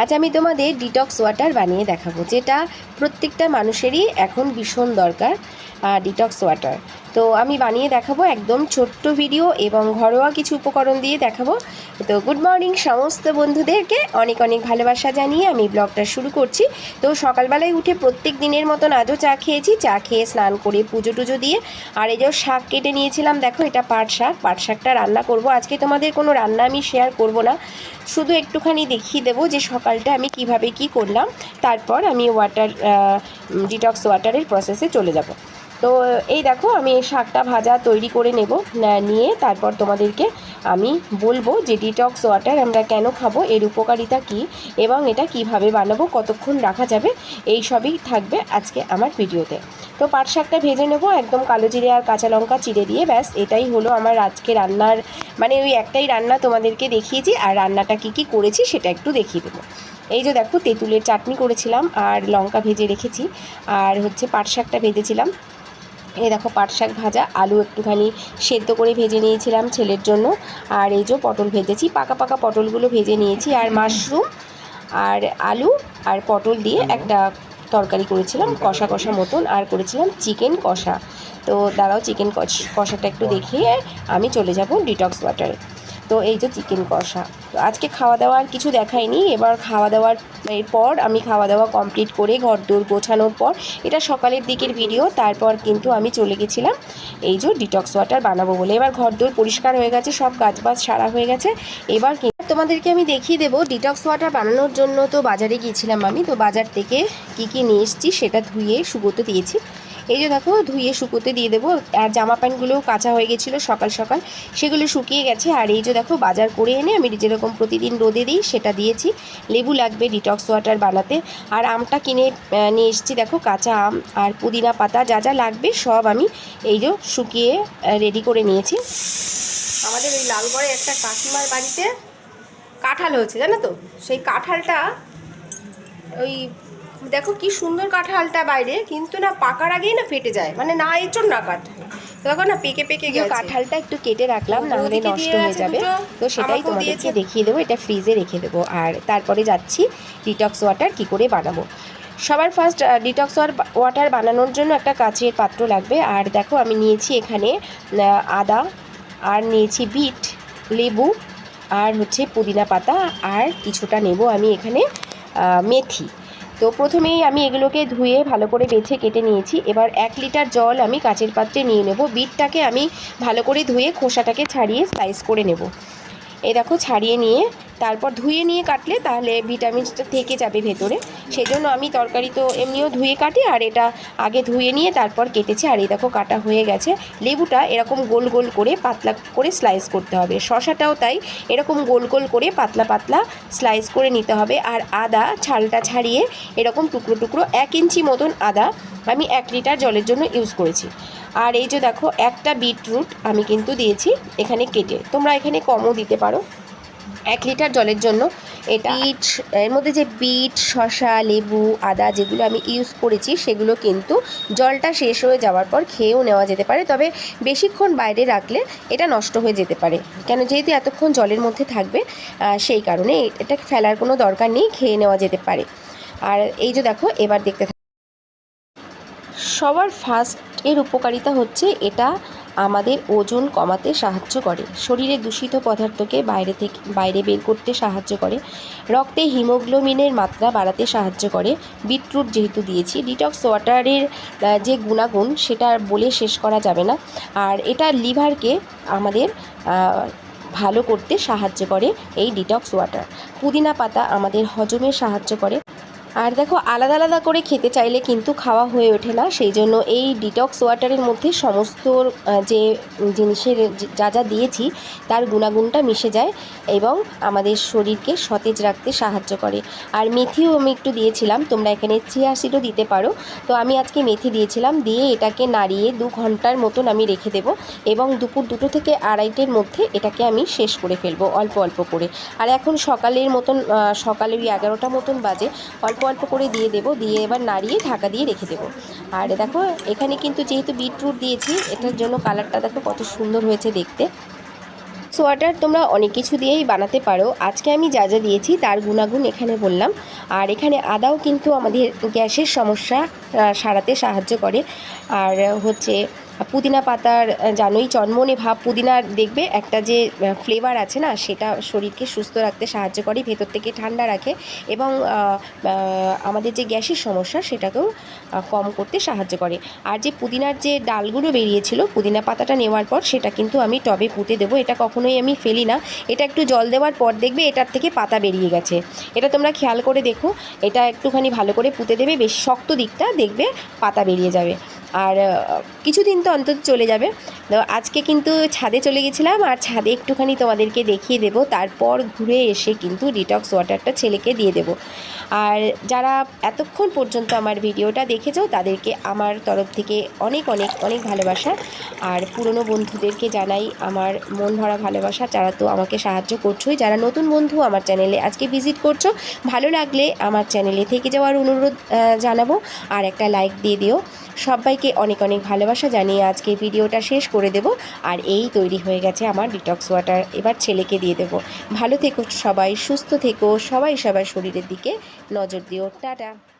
আজ আমি তোমাদের ডিটক্স ওয়াটার বানিয়ে দেখাবো, যেটা প্রত্যেকটা মানুষেরই এখন ভীষণ দরকার ডিটক্স ওয়াটার তো আমি বানিয়ে দেখাবো একদম ছোট্ট ভিডিও এবং ঘরোয়া কিছু উপকরণ দিয়ে দেখাবো। তো গুড মর্নিং সমস্ত বন্ধুদেরকে অনেক অনেক ভালোবাসা জানিয়ে আমি ব্লগটা শুরু করছি। তো সকালবেলায় উঠে প্রত্যেক দিনের মতন আজও চা খেয়েছি, চা খেয়ে স্নান করে পুজো টুজো দিয়ে। আর এই যে শাক কেটে নিয়েছিলাম, দেখো এটা পাট শাক, পাট শাকটা রান্না করব। আজকে তোমাদের কোনো রান্না আমি শেয়ার করব না, শুধু একটুখানি দেখিয়ে দেবো যে সকালটা আমি কীভাবে কি করলাম তারপর আমি ওয়াটার ডিটক্স ওয়াটারের প্রসেসে চলে যাব। তো এই দেখো, আমি এই শাকটা ভাজা তৈরি করে নেব নিয়ে তারপর তোমাদেরকে আমি বলব যে ডিটক্স ওয়াটার আমরা কেন খাব, এর উপকারিতা কি এবং এটা কীভাবে বানাবো, কতক্ষণ রাখা যাবে, এই সবই থাকবে আজকে আমার ভিডিওতে। তো পাট শাকটা ভেজে নেব, একদম কালো জিরে আর কাঁচা লঙ্কা চিড়ে দিয়ে, ব্যাস, এটাই হলো আমার আজকে রান্নার মানে ওই একটাই রান্না তোমাদেরকে দেখিয়েছি, আর রান্নাটা কি কি করেছি সেটা একটু দেখিয়ে দেবো। এই যে দেখো, তেঁতুলের চাটনি করেছিলাম আর লঙ্কা ভেজে রেখেছি, আর হচ্ছে পাট শাকটা ভেজেছিলাম। এই দেখো পাট শাক ভাজা আলু একটুখানি সেদ্ধ করে ভেজে নিয়েছিলাম ছেলের জন্য। আর এই যে পটল ভেজেছি পাকা পাকা পটলগুলো ভেজে নিয়েছি। আর মাশরুম আর আলু আর পটল দিয়ে একটা তরকারি করেছিলাম কষা কষা মতন। আর করেছিলাম চিকেন কষা। তো দাঁড়াও চিকেন কষাটা একটু দেখিয়ে আমি চলে যাব ডিটক্স ওয়াটারে তো এই যে চিকেন কষা। তো আজকে খাওয়া দাওয়া কিছু দেখাইনি। এবার খাওয়া দাওয়ার পর আমি খাওয়া দাওয়া কমপ্লিট করে ঘর দৌড় গোছানোর পর এটা সকালের দিকের ভিডিও, তারপর কিন্তু আমি চলে গেছিলাম এই যে ডিটক্স ওয়াটার বানাবো বলে। এবার ঘর দৌড় পরিষ্কার হয়ে গেছে, সব কাজ বাজ সারা হয়ে গেছে। এবার তোমাদেরকে আমি দেখিয়ে দেবো ডিটক্স ওয়াটার বানানোর জন্য তো বাজারে গিয়েছিলাম আমি। তো বাজার থেকে কি কি নিয়ে এসেছি সেটা ধুয়ে, শুকোতে দিয়েছি। এই যে দেখো, ধুয়ে শুকোতে দিয়ে দেবো। আর জামা প্যান্টগুলোও কাঁচা হয়ে গেছিল সকাল সকাল। সেগুলো শুকিয়ে গেছে। আর এই যে দেখো, বাজার করে এনে আমি যেরকম প্রতিদিন রোদে দিই, সেটা দিয়েছি। লেবু লাগবে ডিটক্স ওয়াটার বানাতে। আর আমটা কিনে নিয়ে এসেছি দেখো, কাঁচা আম আর পুদিনা পাতা, যা যা লাগবে সব আমি এই যে শুকিয়ে রেডি করে নিয়েছি। আমাদের ওই লালগড়ে একটা কাকিমার বাড়িতে কাঁঠাল হয়েছে, জানো তো? সেই কাঁঠালটা ওই দেখো কি সুন্দর কাঁঠালটা বাইরে কিন্তু না পাকার আগেই না ফেটে যায়। মানে না এঁচড় না কাঠ তো দেখো না পেকে পেকে গেছে। কাঁঠালটা একটু কেটে রাখলাম না হলে নষ্ট হয়ে যাবে। তো সেটাই তোমাদেরকে দেখিয়ে দেবো এটা ফ্রিজে রেখে দেবো। আর তারপরে যাচ্ছি ডিটক্স ওয়াটার কি করে বানাবো। সবার ফার্স্ট ডিটক্স ওয়াটার বানানোর জন্য একটা কাচের পাত্র লাগবে। আর দেখো আমি নিয়েছি এখানে আদা আর নিয়েছি বিট লেবু আর হচ্ছে পুদিনা পাতা আর কিছুটা নেব আমি এখানে মেথি। তো প্রথমেই আমি এগুলোকে ধুয়ে ভালো করে বেছে কেটে নিয়েছি। এবার এক লিটার জল আমি কাচের পাত্রে নিয়ে নেব। বিটটাকে আমি ভালো করে ধুয়ে খোসাটাকে ছাড়িয়ে স্লাইস করে নেব। এই দেখো, ছাড়িয়ে নিয়ে তারপর ধুয়ে নিয়ে কাটলে তাহলে ভিটামিনসটা থেকে যাবে ভেতরে। সেই জন্য আমি তরকারি তো এমনিও ধুয়ে কাটি, আর এটা আগে ধুয়ে নিয়ে তারপর কেটেছি। আর এই দেখো কাটা হয়ে গেছে। লেবুটা এরকম গোল গোল করে পাতলা করে স্লাইস করতে হবে। শশাটাও তাই, এরকম গোল গোল করে পাতলা পাতলা স্লাইস করে নিতে হবে। আর আদা ছালটা ছাড়িয়ে এরকম টুকরো টুকরো এক ইঞ্চি মতন আদা আমি এক লিটার জলের জন্য ইউজ করেছি। আর এই যে দেখো, একটা বিটরুট আমি কিন্তু দিয়েছি এখানে কেটে। তোমরা এখানে কমও দিতে পারো। এক লিটার জলের জন্য। এটা বিট এর মধ্যে যে বিট শসা লেবু আদা যেগুলো আমি ইউজ করেছি সেগুলো কিন্তু জলটা শেষ হয়ে যাওয়ার পর খেয়েও নেওয়া যেতে পারে। তবে বেশিক্ষণ বাইরে রাখলে এটা নষ্ট হয়ে যেতে পারে। কেন যেহেতু এতক্ষণ জলের মধ্যে থাকবে সেই কারণে এটা ফেলার কোনো দরকার নেই খেয়ে নেওয়া যেতে পারে। আর এই যে দেখো এবার দেখতে সবার ফার্স্ট এর উপকারিতা হচ্ছে এটা আমাদের ওজন কমাতে সাহায্য করে। শরীরে দূষিত পদার্থকে বাইরে থেকে, বাইরে বের করতে সাহায্য করে। রক্তে হিমোগ্লোবিনের মাত্রা বাড়াতে সাহায্য করে। বিটরুট যেহেতু দিয়েছি, ডিটক্স ওয়াটারের যে গুণাগুণ, সেটা বলে শেষ করা যাবে না। আর এটা লিভারকে আমাদের ভালো করতে সাহায্য করে এই ডিটক্স ওয়াটার। পুদিনা পাতা আমাদের হজমে সাহায্য করে। আর দেখো, আলাদা আলাদা করে খেতে চাইলে কিন্তু খাওয়া হয়ে ওঠে না। সেই জন্য এই ডিটক্স ওয়াটারের মধ্যে সমস্ত যে জিনিসের যা যা দিয়েছি, তার গুণাগুণটা মিশে যায় এবং আমাদের শরীরকে সতেজ রাখতে সাহায্য করে। আর মেথিও আমি একটু দিয়েছিলাম, তোমরা এখানে চিয়া সিডও দিতে পারো। তো আমি আজকে মেথি দিয়েছিলাম, দিয়ে এটাকে নাড়িয়ে দু ঘণ্টার মতন আমি রেখে দেবো এবং দুপুর দুটো থেকে আড়াইটের মধ্যে এটাকে আমি শেষ করে ফেলব অল্প অল্প করে। আর এখন সকালের মতন সকালে ওই এগারোটা মতন বাজে, অল্প অল্প করে দিয়ে দেবো, দিয়ে এবার নাড়িয়ে ঢাকা দিয়ে রেখে দেবো। আর দেখো, এখানে কিন্তু যেহেতু বিটরুট দিয়েছি, এটার জন্য কালারটা দেখো কত সুন্দর হয়েছে দেখতে। ডিটক্স ওয়াটার তোমরা অনেক কিছু দিয়েই বানাতে পারো। আজকে আমি যা যা দিয়েছি তার গুণাগুণ এখানে বললাম। আর এখানে আদাও কিন্তু আমাদের গ্যাসের সমস্যা সারাতে সাহায্য করে। আর হচ্ছে পুদিনা পাতার জানোই চনমনে ভাব। পুদিনার দেখবে একটা যে ফ্লেভার আছে না, সেটা শরীরকে সুস্থ রাখতে সাহায্য করে, ভেতর থেকে ঠান্ডা রাখে এবং আমাদের যে গ্যাসের সমস্যা, সেটাকেও কম করতে সাহায্য করে। আর যে পুদিনার যে ডালগুলো বেরিয়েছিল, পুদিনা পাতাটা নেওয়ার পর, সেটা কিন্তু আমি টবে পুঁতে দেবো। এটা কখনোই আমি ফেলি না। এটা একটু জল দেওয়ার পর দেখবে এটার থেকে পাতা বেরিয়ে গেছে। এটা তোমরা খেয়াল করে দেখো। এটা একটুখানি ভালো করে পুঁতে দেবে, বেশ শক্ত দিকটা দেখবে পাতা বেরিয়ে যাবে। আর কিছুদিন তো অন্তত চলে যাবে। তো আজকে কিন্তু ছাদে চলে গেছিলাম, আর ছাদে একটুখানি তোমাদেরকে দেখিয়ে দেবো। তারপর ঘুরে এসে কিন্তু ডিটক্স ওয়াটারটা ছেলেকে দিয়ে দেবো। আর যারা এতক্ষণ পর্যন্ত আমার ভিডিওটা দেখেছ, তাদেরকে আমার তরফ থেকে অনেক অনেক অনেক ভালোবাসা। আর পুরনো বন্ধুদেরকে জানাই আমার মন ভরা ভালোবাসা। যারা তো আমাকে সাহায্য করছোই, যারা নতুন বন্ধু আমার চ্যানেলে আজকে ভিজিট করছ, ভালো লাগলে আমার চ্যানেলে থেকে যাওয়ার অনুরোধ জানাব। আর একটা লাইক দিয়ে দিও। সবাইকে অনেক অনেক ভালোবাসা জানিয়ে আজকে ভিডিওটা শেষ করে দেব। আর এই তৈরি হয়ে গেছে আমার ডিটক্স ওয়াটার এবার ছেলেকে দিয়ে দেব। ভালো থেকো সবাই, সুস্থ থেকো, সবাই সবার শরীরের দিকে নজর দিও। টাটা।